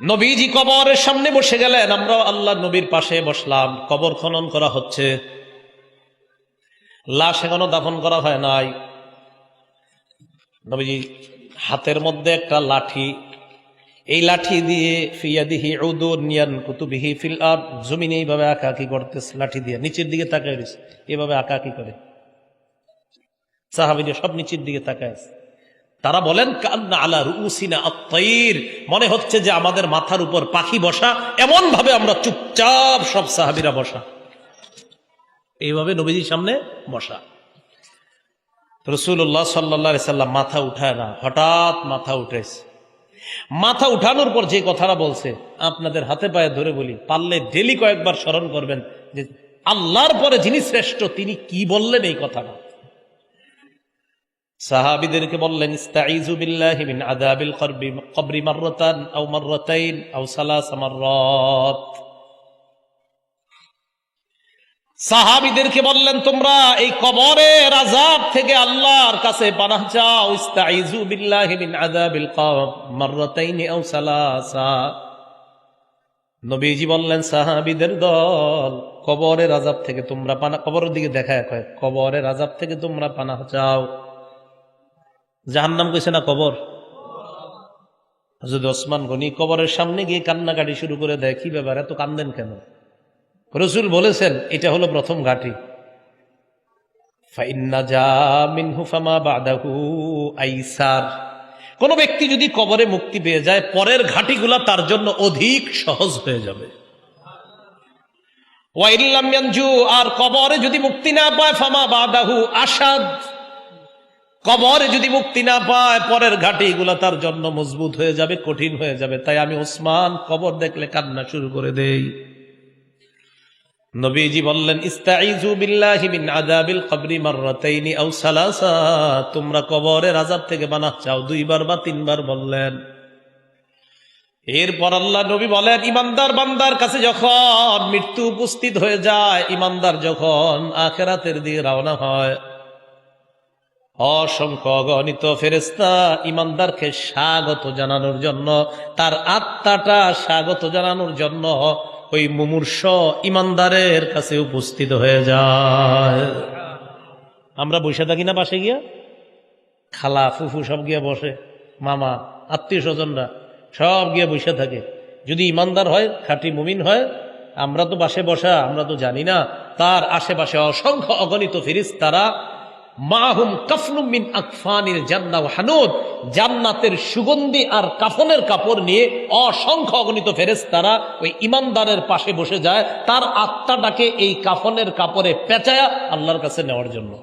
নবীজি কবরের সামনে বসে গেলেন আল্লাহ নবীর পাশে বসলাম, কবর খনন করা হচ্ছে। লাশ এখনও দাফন করা হয় নাই। নবীজি হাতের মধ্যে একটা লাঠি, এই লাঠি দিয়ে, ফিয়াদিহি উদুর নিয়ান কুতুবিহি ফিল আর জমিনে এইভাবে আঁকাকি করতেছে, লাঠি দিয়ে, নিচের দিকে রয়েছে, এভাবে আঁকাকি করে। সাহাবিদের সব নিচের দিকে তাকায় তারা বলেন, কান্না আলা রুসিনা আত্মাইর মনে হচ্ছে যে আমাদের মাথার উপর পাখি বসা এমন ভাবে আমরা চুপচাপ সব সাহাবিরা বসা। এইভাবে নবীজির সামনে বসা। রসুল্লাহ সাল্লা সাল্লাম মাথা উঠায় না, হঠাৎ মাথা উঠেছে। মাথা উঠানোর পর যে কথাটা বলছে, আপনাদের হাতে পায়ে ধরে বলি, পারলে ডেলি কয়েকবার স্মরণ করবেন যে আল্লাহর পরে যিনি শ্রেষ্ঠ, তিনি কি বললেন এই কথাটা? সাহাবিদেরকে বললেন সাহাবিদেরকে বললেন, তোমরা এই কবরের আযাব থেকে আল্লাহর কাছে পানাহ চাও ইস্তাইজু বিল্লাহি মিন নবীজি বললেন, সাহাবিদের দল, কবরের আযাব থেকে তোমরা পানা কবরের দিকে দেখায় কয় কবরের আযাব থেকে তোমরা পানাহ চাও। জাহান্নাম কইছে না কবর? হজরত ওসমান গনি কবরের সামনে গিয়ে কান্নাকাটি শুরু করে দেয়, কি ব্যাপার, এত কান্দেন কেন? রসুল বলেছেন, এটা হলো প্রথম ঘাটি। কোন ব্যক্তি যদি কবরে মুক্তি পেয়ে যায়, পরের ঘাটিগুলা তার জন্য অধিক সহজ হয়ে যাবে। আর কবরে যদি মুক্তি না পায়, ফামা বাদাহু আসাদ। কবরে যদি মুক্তি না পায়, পরের ঘাটি এগুলা তার জন্য মজবুত হয়ে যাবে, কঠিন হয়ে যাবে। তাই আমি ওসমান কবর দেখলে কান্না শুরু করে দেই। নবীজি বললেন তোমরা কবরের আযাব থেকে বানাহ চাও, দুইবার বা তিনবার বললেন। এরপর আল্লাহ নবী বলেন, ইমানদার বান্দার কাছে যখন মৃত্যু উপস্থিত হয়ে যায়, ইমানদার যখন আখেরাতের দিকে রওনা হয় অসংখ্য অগণিত ফেরেস্তা ইমানদারকে স্বাগত জানানোর জন্য, তার আত্মাটা স্বাগত জানানোর জন্য ওই মুমূর্ষ ইমানদারের কাছে উপস্থিত হয়ে যায়। আমরা বসে থাকি না পাশে গিয়া? খালা ফুফু সব গিয়া বসে, মামা, আত্মীয় স্বজনরা সব গিয়া বসে থাকে। যদি ইমানদার হয়, খাঁটি মুমিন হয়, আমরা তো বাসে বসা, আমরা তো জানি না। তার আশেপাশে অসংখ্য অগণিত ফিরিস তারা মাহুম আকফানিল জান্না হানুদ। জান্নাতের সুগন্ধি আর কাফনের কাপড় নিয়ে অসংখ্য অগণিত ওই ইমানদারের পাশে বসে যায়। তার আত্মাটাকে এই কাফনের কাপড়ে পেঁচায়া আল্লাহর কাছে নেওয়ার জন্য।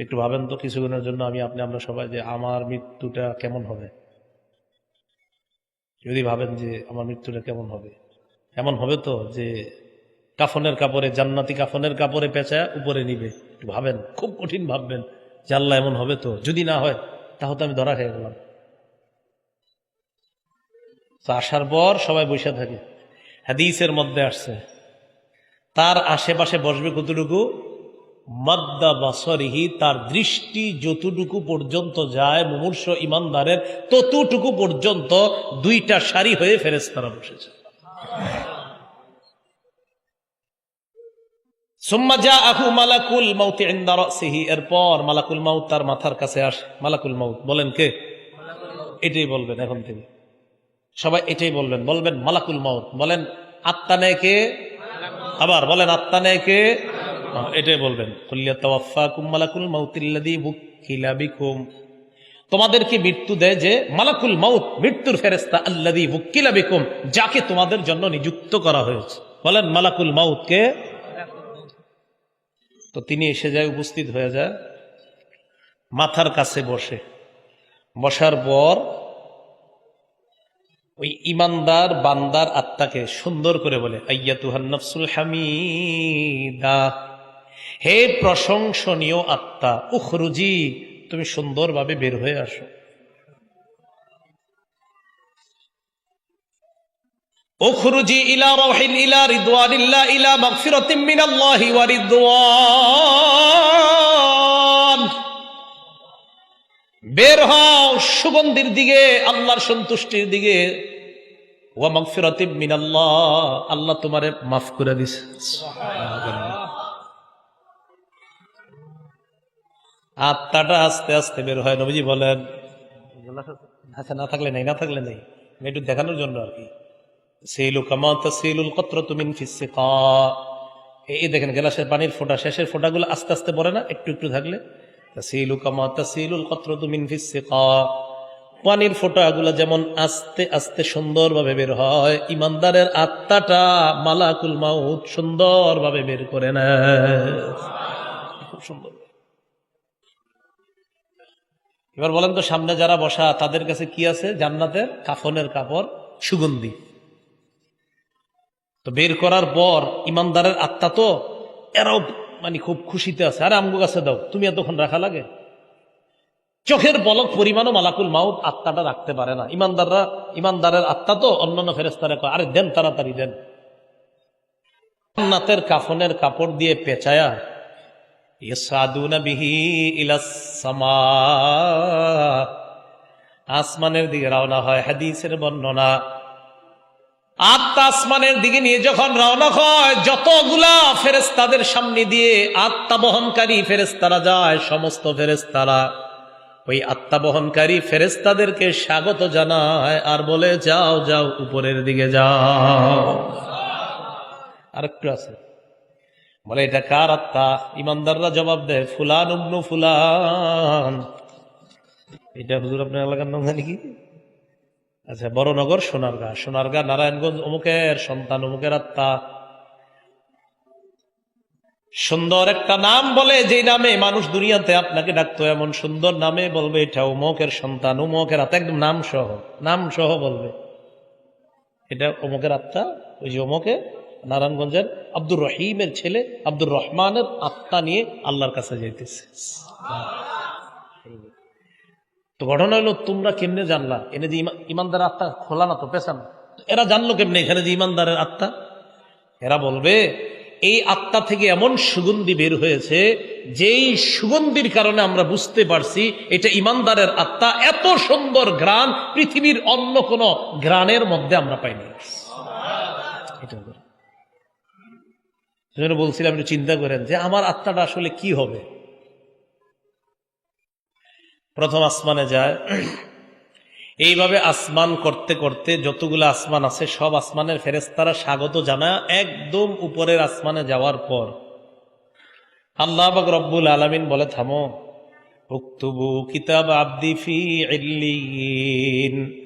একটু ভাবেন তো কিছুক্ষণের জন্য আমি, আপনি, আমরা সবাই যে আমার মৃত্যুটা কেমন হবে? যদি ভাবেন যে আমার মৃত্যুটা কেমন হবে? এমন হবে তো যে কাফনের কাপড়ে, জান্নাতি কাফনের কাপড়ে পেঁচা উপরে নিবে। একটু ভাবেন, খুব কঠিন ভাববেন যে আল্লাহ এমন হবে তো। যদি না হয়, তাহলে আমি ধরা খেয়ে গেলাম। আসার পর সবাই বসে থাকে। হাদিসের মধ্যে আসছে, তার আশেপাশে বসবে কতটুকু? মাদ্দা বাসরিহি, তার দৃষ্টি যতটুকু পর্যন্ত যায়, মুমূর্ষ ইমানদারের ততটুকু পর্যন্ত দুইটা সারি হয়ে ফেরেস্তারা বসেছে। সুম্মা যা আহু মালাকুল ইনদা রাসিহি। এরপর মালাকুল মাউত তার মাথার কাছে আসে। মালাকুল মাউত বলেন কে? এটাই বলবেন এখন থেকে সবাই এটাই বলবেন। বলবেন মালাকুল মাউত। বলেন, আত্মা নেয় কে? আবার বলেন, আত্মা নেয় কে? এটাই বলবেন। মালাকুল মাউতিল্লাযী বুকিলা বিকুম। তোমাদেরকে মৃত্যু দেয় যে মালাকুল মাউত মৃত্যুর ফেরেস্তা আল্লাদি বুকিলা বিকুম, যাকে তোমাদের জন্য নিযুক্ত করা হয়েছে? বলেন, মালাকুল মাউত কে? তো তিনি এসে যায় উপস্থিত হয়ে যায়, মাথার কাছে বসে। বসার পর ওই ইমানদার বান্দার আত্মাকে সুন্দর করে বলে আইয়া তুহান্নফসুল হামিদা, হে প্রশংসনীয় আত্মা, উখরুজি, তুমি সুন্দরভাবে বের হয়ে আসো। اخرجي الى روح الى رضوان الله الى مغفرة من الله ورضوان বের হও সুগন্ধির দিকে আল্লাহর সন্তুষ্টির দিকে ওয়া মাগফিরাতিম মিনাল্লাহ আল্লাহ তোমারে মাফ করে দিছে আত্মাটা আস্তে আস্তে বের হয় নবীজি বলেন আচ্ছা না থাকলে নাই না থাকলে নেই আমি একটু দেখানোর জন্য আর কি এই দেখেন পানির শেষের আস্তে আস্তে না? একটু একটু থাকলে? পানির যেমন আস্তে আস্তে সুন্দরভাবে বের হয়, ইমানদারের আত্মাটা মালাকুল মাউত সুন্দরভাবে বের করে নেয়। খুব সুন্দর। এবার বলেন তো, সামনে যারা বসা, তাদের কাছে কি আছে? জান্নাতের কাফনের কাপড়, সুগন্ধি। তো বের করার পর ইমানদারের আত্মা তো এরাও মানে খুব খুশিতে আছে। আরে আমগো কাছে দাও তুমি এতক্ষণ রাখা লাগে? চোখের বলক পরিমাণও মালাকুল মাউত আত্মাটা রাখতে পারে না। ইমানদাররা ইমানদারের আত্মা তো অন্যান্য ফেরেস্তারা কয়, আরে দেন তাড়াতাড়ি দেন। জান্নাতের কাফনের কাপড় দিয়ে পেঁচায়া আসমানের দিকে রওনা হয় হাদিসের বর্ণনা আত্মা আসমানের দিকে নিয়ে যখন রওনা হয়, যতগুলা ফেরেস্তাদের সামনে দিয়ে আত্মা বহনকারী ফেরেস্তারা যায়, সমস্ত ফেরেস্তারা ওই আত্মা বহনকারী ফেরেস্তাদেরকে স্বাগত জানায় আর বলে, যাও যাও, উপরের দিকে যাও। আরেকটু আছে। বলে, এটা কার আত্মা? ইমানদাররা জবাব দেয়, ফুলান উবনু ফুলান। এটা হুজুর আপনার এলাকার নাম জানি কি? আচ্ছা বড়নগর সোনারগা। সোনারগা, নারায়ণগঞ্জ, অমুকের সন্তান, অমুকের আত্মা। সুন্দর একটা নাম বলে যে নামে মানুষ দুনিয়াতে আপনাকে ডাকতো, এমন সুন্দর নামে বলবে, এটা অমুকের সন্তান, অমুকের আত্মা, একদম নাম সহ নাম সহ বলবে। এটা অমুকের আত্মা, ওই যে অমুকে, নারায়ণগঞ্জের আব্দুর রহিমের ছেলে, আব্দুর রহমানের আত্মা নিয়ে আল্লাহর কাছে যাইতেছে। তো ঘটনা হলো, তোমরা কেমনে জানলা? এনে যে ইমা- ইমানদারের আত্মা খোলা না তো পেছান এরা জানলো কেমনে? এখানে যে ইমানদারের আত্মা, এরা বলবে, এই আত্মা থেকে এমন সুগন্ধি বের হয়েছে, যেই সুগন্ধির কারণে আমরা বুঝতে পারছি এটা ইমানদারের আত্মা। এত সুন্দর ঘ্রাণ পৃথিবীর অন্য কোন ঘ্রাণের মধ্যে আমরা পাইনি। বলছিলাম, একটু চিন্তা করেন যে আমার আত্মাটা আসলে কি হবে? প্রথম আসমানে যায়। এইভাবে আসমান করতে করতে যতগুলো আসমান আছে, সব আসমানের ফেরেস্তারা স্বাগত জানা একদম উপরের আসমানে যাওয়ার পর। আল্লাহ বাক রব্বুল আলমিন বলে, থামো। উক্তবু কিতাব আব্দি ফি ইল্লিয়িন।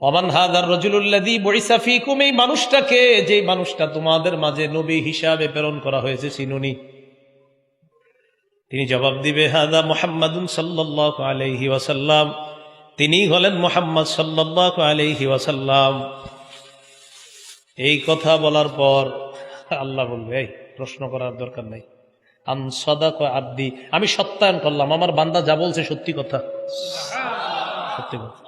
অমান হাদার রজুল্লাদি বরিসা ফিকুম, এই মানুষটাকে যে মানুষটা তোমাদের মাঝে নবী হিসাবে প্রেরণ করা হয়েছে চিনুনি তিনি জবাব দিবে, হাদা মোহাম্মদুন সাল্লাহ আলহি ওয়াসাল্লাম। তিনি হলেন মোহাম্মদ সাল্লাহ আলহি ওয়াসাল্লাম। এই কথা বলার পর আল্লাহ বলবে, এই, প্রশ্ন করার দরকার নাই। আন সদা আব্দি, আমি সত্যায়ন করলাম, আমার বান্দা যা বলছে সত্যি কথা। সত্যি কথা।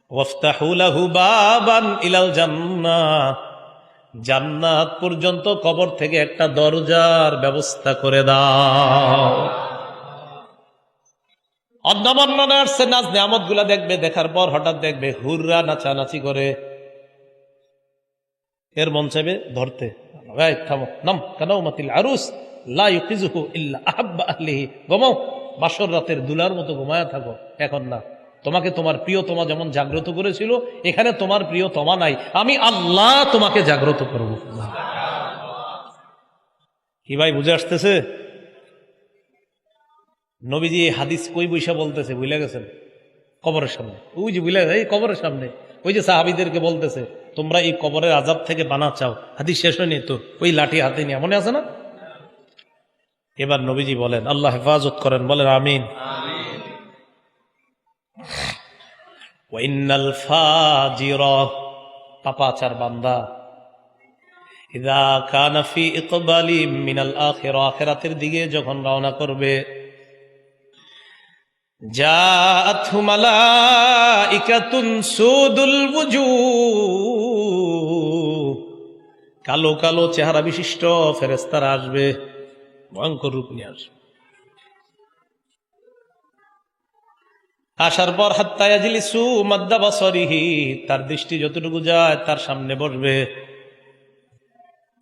ইলাল জান্নাহ জান্নাত পর্যন্ত কবর থেকে একটা দরজার ব্যবস্থা করে দাও। অন্য বর্ণনা নাচ নিয়ামতগুলা দেখবে, দেখার পর হঠাৎ দেখবে হুররা নাচানাচি করে। এর মন চাইবে ধরতে। নাম কেন মাতিল আরুস, লা ইল্লা আহাব্বা আহলিহি। রাতের দুলার মতো ঘুমায়া থাকো, এখন না। তোমাকে তোমার প্রিয় তোমা যেমন জাগ্রত করেছিল, এখানে তোমার প্রিয় তোমা নাই। আমি আল্লাহ তোমাকে জাগ্রত করব। কি ভাই, বুঝে আসতেছে? নবীজি হাদিস কই বৈশা বলতেছে বুঝলে গেছেন? কবরের সামনে। ওই যে বুঝলে এই কবরের সামনে। ওই যে সাহাবিদেরকে বলতেছে, তোমরা এই কবরের আজাব থেকে বানা চাও। হাদিস শেষ হয়নি তো, ওই লাঠি হাতে নিয়ে। মনে আছে না? এবার নবীজি বলেন, আল্লাহ হেফাজত করেন। বলেন, আমিন। ওয়াইনাল ফাজির পাপাচার বান্দা। ইদা কানা ফি ইকবালি মিনাল আখিরা আখিরাতের দিকে যখন রওনা করবে কালো কালো চেহারা বিশিষ্ট ফেরেশতারা আসবে, ভয়ঙ্কর রূপ নিয়ে আসবে। আসার পর হাত্তায়াজিলিসু মাদ্দা বাসরিহি, তার দৃষ্টি যতটুকু যায় তার সামনে বসবে।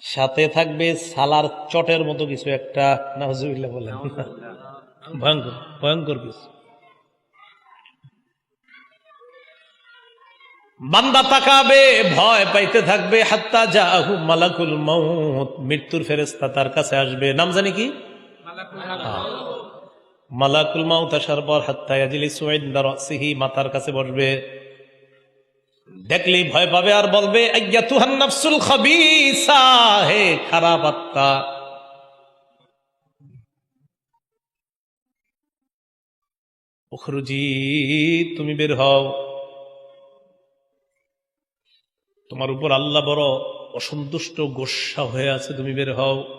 সাথে থাকবে সালার চটের মতো কিছু একটা নাহজুবিল্লাহ বলেন। ভয়ঙ্কর ভয়ঙ্কর কিছু। বান্দা তাকাবে, ভয় পাইতে থাকবে, হাত্তা জাহু মালাকুল মউত, মৃত্যুর ফেরেশতা তার কাছে আসবে। নাম জানি কি? মালাকুল মাউত আসার পর হাত্তা ইয়াজলিসু ইনদা মাথার কাছে বসবে। দেখলেই ভয় পাবে আর বলবে হে খারাপ আত্মা। তুমি বের হও। তোমার উপর আল্লাহ বড় অসন্তুষ্ট গোসা হয়ে আছে, তুমি বের হও।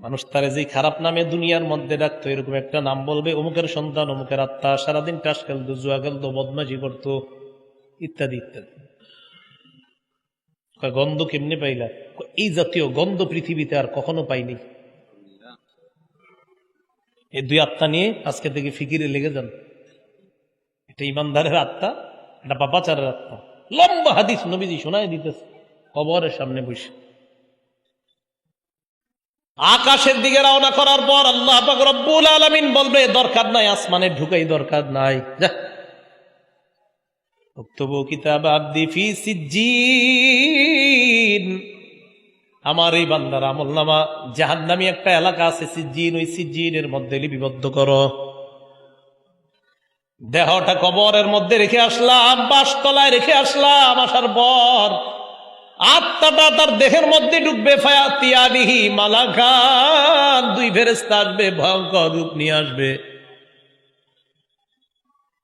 মানুষ তারে যে খারাপ নামে দুনিয়ার মধ্যে ডাকতো এরকম একটা নাম বলবে, অমুকের সন্তান, অমুকের আত্মা, সারাদিন টাস খেলতো, জুয়া খেলতো বদমাজি করতো, ইত্যাদি ইত্যাদি। গন্ধ কেমনে পাইলা? এই জাতীয় গন্ধ পৃথিবীতে আর কখনো পাইনি। এই দুই আত্মা নিয়ে আজকে থেকে ফিকিরে লেগে যান। এটা ইমানদারের আত্মা, এটা পাপাচারের আত্মা। লম্বা হাদিস নবীজি শোনায় দিতেছে, কবরের সামনে বসে। আকাশের দিকে রওনা করার পর আল্লাহ রব্বুল আলামিন বলবে, দরকার নাই, আসমানে ঢুকাই দরকার নাই। যা। কিতাব আব্দি ফি সিজ্জিন। আমার এই বান্দার আমল নামা জাহান্নামী একটা এলাকা আছে সিজ্জিন, ওই সিজ্জিনের মধ্যে লিপিবদ্ধ করো। দেহটা কবরের মধ্যে রেখে আসলাম বাসতলায় রেখে আসলাম, আসার পর আত্মাটা তার দেহের মধ্যে ঢুকবে, ফায়াতিয়াবিহি মালাকান, দুই ফেরেস্তা আসবে, ভয়ঙ্কর রূপ নিয়ে আসবে।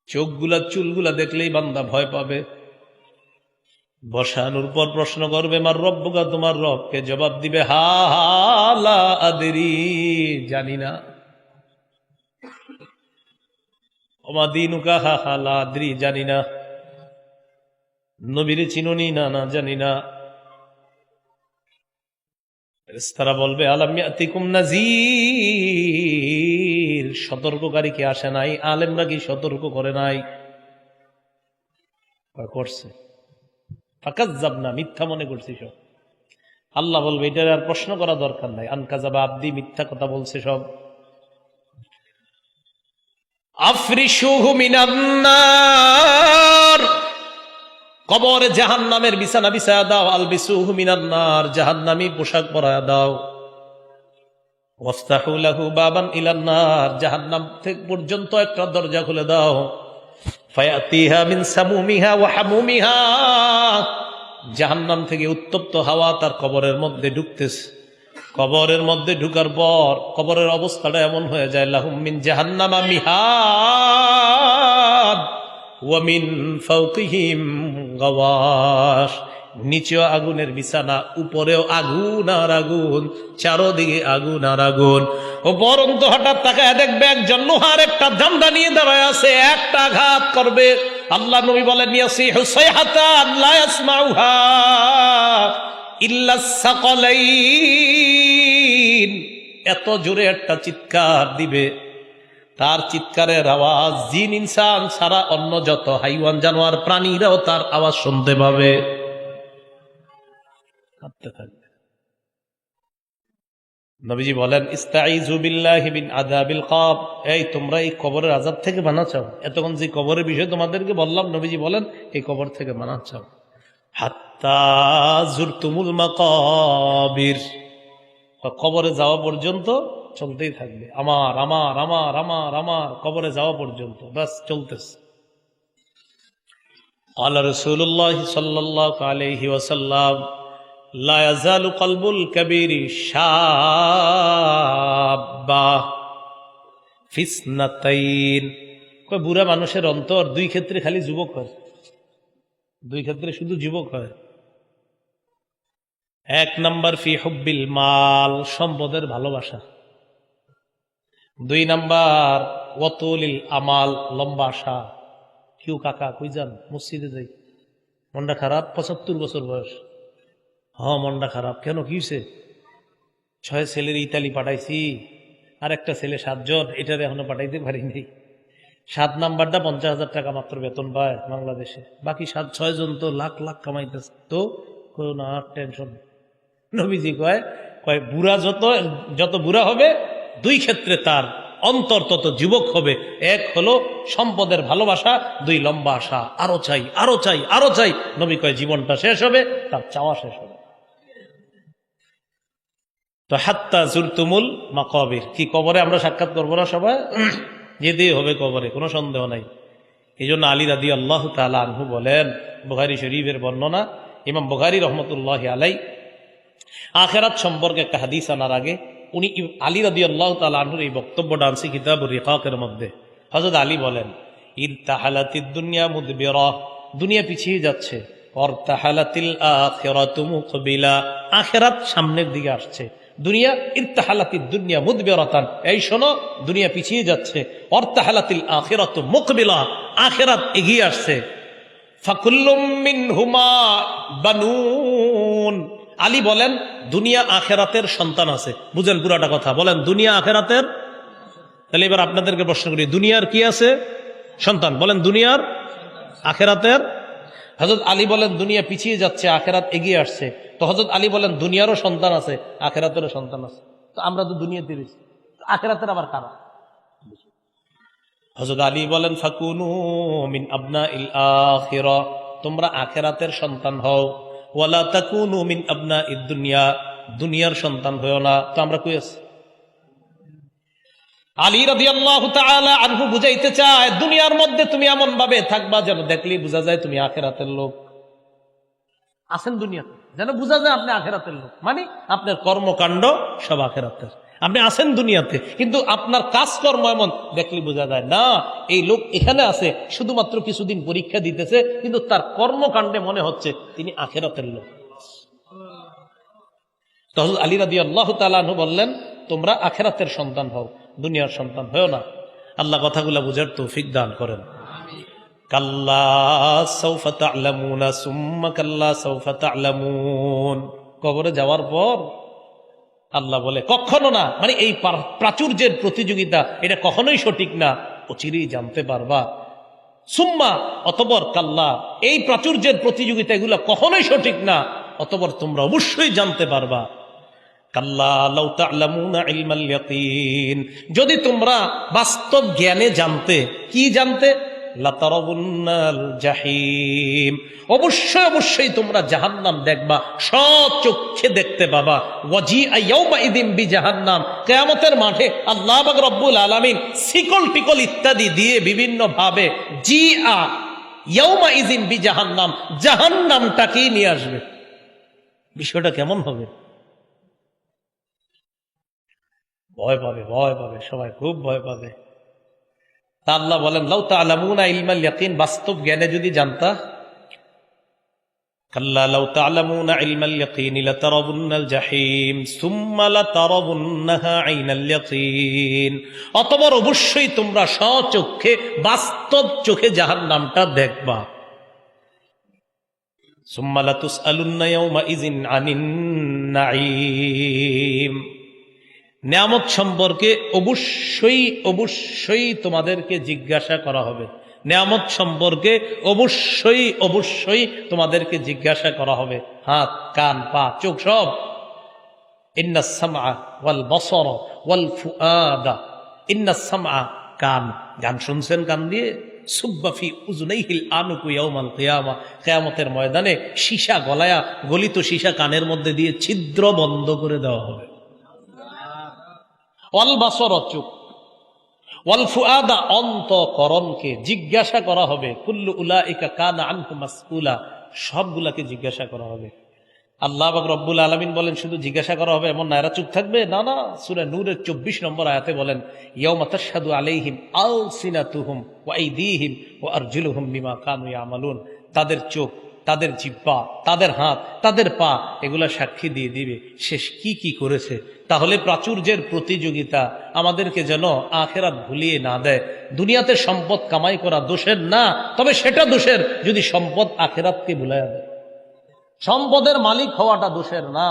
চোখগুলা, চুলগুলা দেখলেই বান্দা ভয় পাবে। বসানোর পর প্রশ্ন করবে, মার রব্বকা তোমার রবকে জবাব দিবে, হা হালা আদেরি। জানি না। অমাদিনুকা হা হালা আদরি জানি না। নবীরে চিনুনি, না না, জানি না। তারা বলবে আলামিয়াতিকুম নাজির সতর্ককারী কি আসে নাই? আলেমরা কি সতর্ক করে নাই? করছে। ফাঁকাজ যাব না মিথ্যা মনে করছি সব। আল্লাহ বলবে, এটার আর প্রশ্ন করা দরকার নাই। আনকাজাবা আব্দি মিথ্যা কথা বলছে সব। কবরে জাহান নামের বিছানা দাও, আলবিসুহু মিনান্নার, জাহান্নামী পোশাক পরায়া দাও। বাবান ইলান্নার, জাহান্নাম থেকে পর্যন্ত একটা দরজা খুলে দাও। মিন জাহান্নাম থেকে উত্তপ্ত হাওয়া তার কবরের মধ্যে ঢুকতেছে। কবরের মধ্যে ঢুকার পর কবরের অবস্থাটা এমন হয়ে যায়, লাহুম মিন জাহান্নামা মিহাদ, ওয়া মিন ফাওকিহিম গাওয়াশ। নিচেও আগুনের বিছানা, উপরেও আগুন আর আগুন, চারোদিকে আগুন আর আগুন। ও বরন্ত হঠাৎ তাকায় দেখবে একজন লোহার একটা ধান্দা নিয়ে দাঁড়ায় আছে, একটা আঘাত করবে। আল্লাহ নবী বলেন ইয়াসি হুসাইহাতা আল্লাহ ইয়াসমাউহা ইল্লা সাকালাইন। এত জোরে একটা চিৎকার দিবে। তার চিৎকারের আওয়াজ জিন ইনসান সারা অন্য যত হাইওয়ান জানোয়ার প্রাণীরাও তার আওয়াজ শুনতে পাবে। নবীজি বলেন বিল্লাহি কব এই, তোমরা এই কবরের আযাব থেকে মানা এতক্ষণ যে কবরের বিষয় তোমাদেরকে বললাম, নবীজি বলেন, এই কবর থেকে মানা চাও। হাত্তা জুরতুমুল মাকাবির। কবরে যাওয়া পর্যন্ত চলতেই থাকবে আমার আমার আমার আমার আমার কবরে যাওয়া পর্যন্ত বাস চলতেছে قال رسول الله صلى الله عليه وسلم لا يزال قلب الكبير شابا في اثنتين কয় বুড়া মানুষের অন্তর দুই ক্ষেত্রে খালি যুবক হয় দুই ক্ষেত্রে শুধু যুবক হয় এক নাম্বার ফি হব্বিল মাল, সম্পদের ভালোবাসা। দুই নাম্বার, ওয়াতুলিল আমাল, লম্বা আশা। কেউ কাকা, কই যান? মসজিদে যাই। মনটা খারাপ? পঁচাত্তর বছর বয়স। হ, মনটা খারাপ। কেন, কি হয়েছে ছয় ছেলের ইতালি পাঠাইছি। আর একটা ছেলে সাতজন, এটারে এখনও পাঠাইতে পারিনি সাত নাম্বারটা পঞ্চাশ হাজার টাকা মাত্র বেতন পায় বাংলাদেশে। বাকি সাত ছয় জন তো লাখ লাখ কামাইতেছে। তো কোনো টেনশন নবীজি কয় কয়, বুড়া যত যত বুড়া হবে, দুই ক্ষেত্রে তার অন্তর তত যুবক হবে। এক হলো সম্পদের ভালোবাসা, দুই লম্বা আশা। আরও চাই আরও চাই আরও চাই। নবী কয়, জীবনটা শেষ হবে, তার চাওয়া শেষ হবে। তো হাত্তা জুরতুমুল মাকবির। কি কবরে আমরা সাক্ষাৎ করব না সবাই? যেতেই হবে কবরে, কোনো সন্দেহ নাই। এই জন্য আলী রাদি আল্লাহ তালা বলেন বুহারি শরীফের বর্ণনা, ইমাম বুহারি রহমতুল্লাহ আলাই আখেরাত সম্পর্কে একটা হাদিস আনার আগে উনি আলী রাদি আল্লাহ তালুর এই বক্তব্য আনছি কিতাব রিফাকের মধ্যে। হজরত আলী বলেন, ইদ তাহালাতির দুনিয়া মুদবিরা দুনিয়া পিছিয়ে যাচ্ছে। সামনের দিকে আসছে। দুনিয়া ইরতাহালাতি দুনিয়া মুদবিরাতান এই শোনো, দুনিয়া পিছিয়ে যাচ্ছে। অর তাহালাতিল আখিরাত মুকবিলা আখেরাত এগিয়ে আসছে। ফাকুল্লুম মিনহুমা বানুন আলী বলেন, দুনিয়া আখেরাতের সন্তান আছে। বুঝেন পুরাটা কথা। বলেন, দুনিয়া আখেরাতের? তাহলে এবার আপনাদেরকে প্রশ্ন করি, দুনিয়ার কি আছে? সন্তান। বলেন, দুনিয়ার আখেরাতের? হজরত আলী বলেন, দুনিয়া পিছিয়ে যাচ্ছে, আখেরাত এগিয়ে আসছে। তো হজরত আলী বলেন, দুনিয়ারও সন্তান আছে, আখেরাতেরও সন্তান আছে। তো আমরা তো দুনিয়াতে রয়েছি। আখেরাতের আবার কারা? হজরত আলী বলেন, ফাকুনু মিন আবনা ইল আখিরা। তোমরা আখেরাতের সন্তান হও। ওয়ালা তাকুন মিন আবনা দুনিয়া, দুনিয়ার সন্তান হয়েও না। তো আমরা কই আছি? আলী রাজি আল্লাহ আনহু বুঝাইতে চায়, দুনিয়ার মধ্যে তুমি এমন ভাবে থাকবা যেন দেখলি বোঝা যায় তুমি আখেরাতের লোক। আছেন দুনিয়াতে। যেন বোঝা যায় আপনি আখেরাতের লোক। মানে আপনার কর্মকাণ্ড সব আখেরাতের। আপনি আছেন দুনিয়াতে, কিন্তু আপনার কাজকর্ম এমন দেখলে বোঝা যায়, না, এই লোক এখানে আছে, শুধুমাত্র কিছুদিন পরীক্ষা দিতেছে, কিন্তু তার কর্মকাণ্ডে মনে হচ্ছে তিনি আখেরাতের লোক। তখন আলী রাদি আল্লাহ তালু বললেন, তোমরা আখেরাতের সন্তান হও, দুনিয়ার সন্তান হও না। আল্লাহ কথাগুলা বুঝার তৌফিক দান করেন। কবরে যাওয়ার পর আল্লাহ বলে, কখনো না। মানে এই প্রাচুর্যের প্রতিযোগিতা, এটা কখনোই সঠিক না। অচিরেই জানতে পারবা। সুম্মা অতবর কাল্লা, এই প্রাচুর্যের প্রতিযোগিতা এগুলো কখনোই সঠিক না। অতবর তোমরা অবশ্যই জানতে পারবা। যদি তোমরা বাস্তব জ্ঞানে জানতে, কি জানতে? জাহিম। অবশ্যই অবশ্যই তোমরা জাহান্নাম দেখবা সচক্ষে দেখতে পাবা। ওয়াজি বি জাহান্নাম কিয়ামতের মাঠে আল্লাহ রব্বুল আলামিন সিকল টিকল ইত্যাদি দিয়ে বিভিন্ন ভাবে জি আ ইয়াউমা ইদিন বি জাহান্নাম জাহান্নামটাকেই নিয়ে আসবে। বিষয়টা কেমন হবে? ভয় পাবে ভয় পাবে, সবাই খুব ভয় পাবে। তা আল্লাহ বলেন, লাউ তা'লামুনা ইলমাল ইয়াকিন বাস্তব জ্ঞানে যদি জানতা অবশ্যই তোমরা স্বচক্ষে, বাস্তব চোখে জাহান্নামটা দেখবা। সুম্মা লাতুসআলুন্না ইয়াউমাইযিন আনিন নাঈম। নিয়ামত সম্পর্কে অবশ্যই অবশ্যই তোমাদেরকে জিজ্ঞাসা করা হবে। নিয়ামত সম্পর্কে অবশ্যই অবশ্যই তোমাদেরকে জিজ্ঞাসা করা হবে। হাত, কান, পা, চোখ সব। ওয়াল ওয়াল কান। গান শুনছেন কান দিয়ে? কিয়ামতের ময়দানে সীসা গলায়া, গলিত সীসা কানের মধ্যে দিয়ে ছিদ্র বন্ধ করে দেওয়া হবে। অল বাসর চুপ ওয়াল ফুআদা অন্তকরণকে জিজ্ঞাসা করা হবে। কুল্লু উলাইকা কানা আনহু সবগুলাকে জিজ্ঞাসা করা হবে। আল্লাহ রব্বুল আলমিন বলেন, শুধু জিজ্ঞাসা করা হবে এমন নায়রা চুপ থাকবে? না না, সুরে নূরের চব্বিশ নম্বর আয়াতে বলেন ইয়ৌমা তাশহাদু আলাইহিম আল সিনাতুহুম ওয়া আইদিহিম ওয়া আরজুলুহুম বিমা কানু ইয়ামালুন। তাদের চোখ তাদের জিব্বা, তাদের হাত, তাদের পা, এগুলা সাক্ষী দিয়ে দিবে। শেষ কি কি করেছে? তাহলে প্রাচুর্যের প্রতিযোগিতা আমাদেরকে যেন আখেরাত ভুলিয়ে না দেয়। দুনিয়াতে সম্পদ কামাই করা দোষের না, তবে সেটা দোষের যদি সম্পদ আখেরাতকে ভুলাইয়া দেয়। সম্পদের মালিক হওয়াটা দোষের না,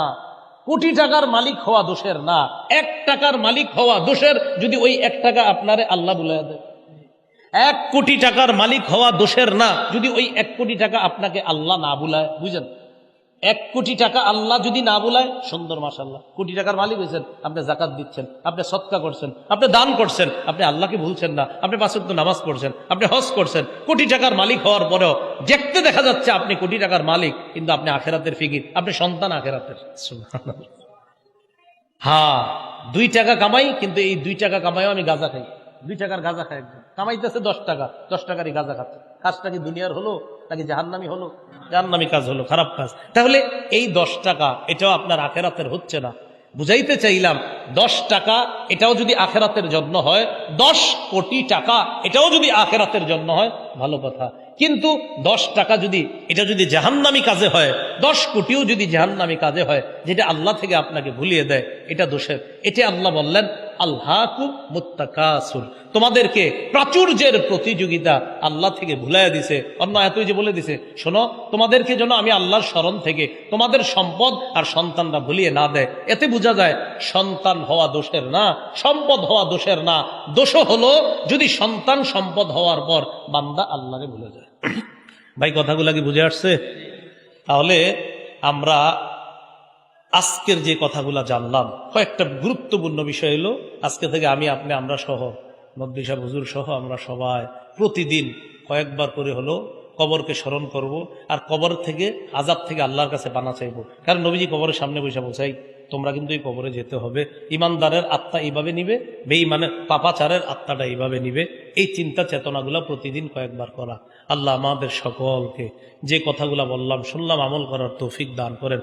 কোটি টাকার মালিক হওয়া দোষের না, এক টাকার মালিক হওয়া দোষের যদি ওই এক টাকা আপনারে আল্লাহ বুলাই দেয়। এক কোটি টাকার মালিক হওয়া দোষের না। যদি ওই এক কোটি টাকা আপনাকে আল্লাহ না বুলায়, বুঝেন? এক কোটি টাকা আল্লাহ যদি না বুলায়, সুন্দর মাসাল্লাহ কোটি টাকার মালিক হয়েছেন, আপনি জাকাত দিচ্ছেন, আপনি সৎকা করছেন, আপনি দান করছেন, আপনি আল্লাহকে ভুলছেন না, আপনি পাঁচক্ত নামাজ পড়ছেন, আপনি হজ করছেন, কোটি টাকার মালিক হওয়ার পরেও দেখতে দেখা যাচ্ছে আপনি কোটি টাকার মালিক, কিন্তু আপনি আখেরাতের ফিকির, আপনি সন্তান আখেরাতের। হ্যাঁ দুই টাকা কামাই, কিন্তু এই দুই টাকা কামাইও আমি গাঁজা খাই, দুই টাকার গাঁজা খাই কামাইতেছে দশ টাকা, দশ টাকারই গাঁজা খাচ্ছে। কাজটা কি দুনিয়ার হলো নাকি জাহান্নামি হলো? জাহান্নামি কাজ হলো, খারাপ কাজ। তাহলে এই দশ টাকা, এটাও আপনার আখেরাতের হচ্ছে না। বুঝাইতে চাইলাম, দশ টাকা, এটাও যদি আখেরাতের জন্য হয়, দশ কোটি টাকা, এটাও যদি আখেরাতের জন্য হয়, ভালো কথা। কিন্তু দশ টাকা যদি, এটা যদি জাহান্নামি কাজে হয়, দশ কোটিও যদি জাহান্নামি কাজে হয়, যেটা আল্লাহ থেকে আপনাকে ভুলিয়ে দেয়, এটা দোষের। এটা আল্লাহ বললেন আল্লাহকু মুত্তাকাসুর। তোমাদেরকে প্রাচুর্যের প্রতিযোগিতা আল্লাহ থেকে ভুলাইয়া দিছে। অন্য এতই যে বলে দিছে, শোনো, তোমাদেরকে যেন আমি আল্লাহর স্মরণ থেকে তোমাদের সম্পদ আর সন্তানরা ভুলিয়ে না দেয়। এতে বোঝা যায়, সন্তান হওয়া দোষের না, সম্পদ হওয়া দোষের না। দোষ হলো যদি সন্তান সম্পদ হওয়ার পর বান্দা আল্লাহরে ভুলে যায়। ভাই, কথাগুলা কি বুঝে আসছে? তাহলে আমরা আজকের যে কথাগুলো জানলাম, কয়েকটা গুরুত্বপূর্ণ বিষয় হলো আজকে থেকে আমি, আপনি, আমরা সহ নব্বিশা হুজুর সহ, আমরা সবাই প্রতিদিন কয়েকবার করে হলো কবরকে স্মরণ করব আর কবর থেকে, আজাব থেকে আল্লাহর কাছে বানা চাইব। কারণ নবীজি কবরের সামনে বসে বসাই তোমরা কিন্তু এই কবরে যেতে হবে। ইমানদারের আত্মা এইভাবে নিবে, বেঈমানের পাপাচারের আত্মাটা এইভাবে নিবে। এই চিন্তা চেতনাগুলো প্রতিদিন কয়েকবার করা। আল্লাহ আমাদের সকলকে যে কথাগুলো বললাম, শুনলাম, আমল করার তৌফিক দান করেন।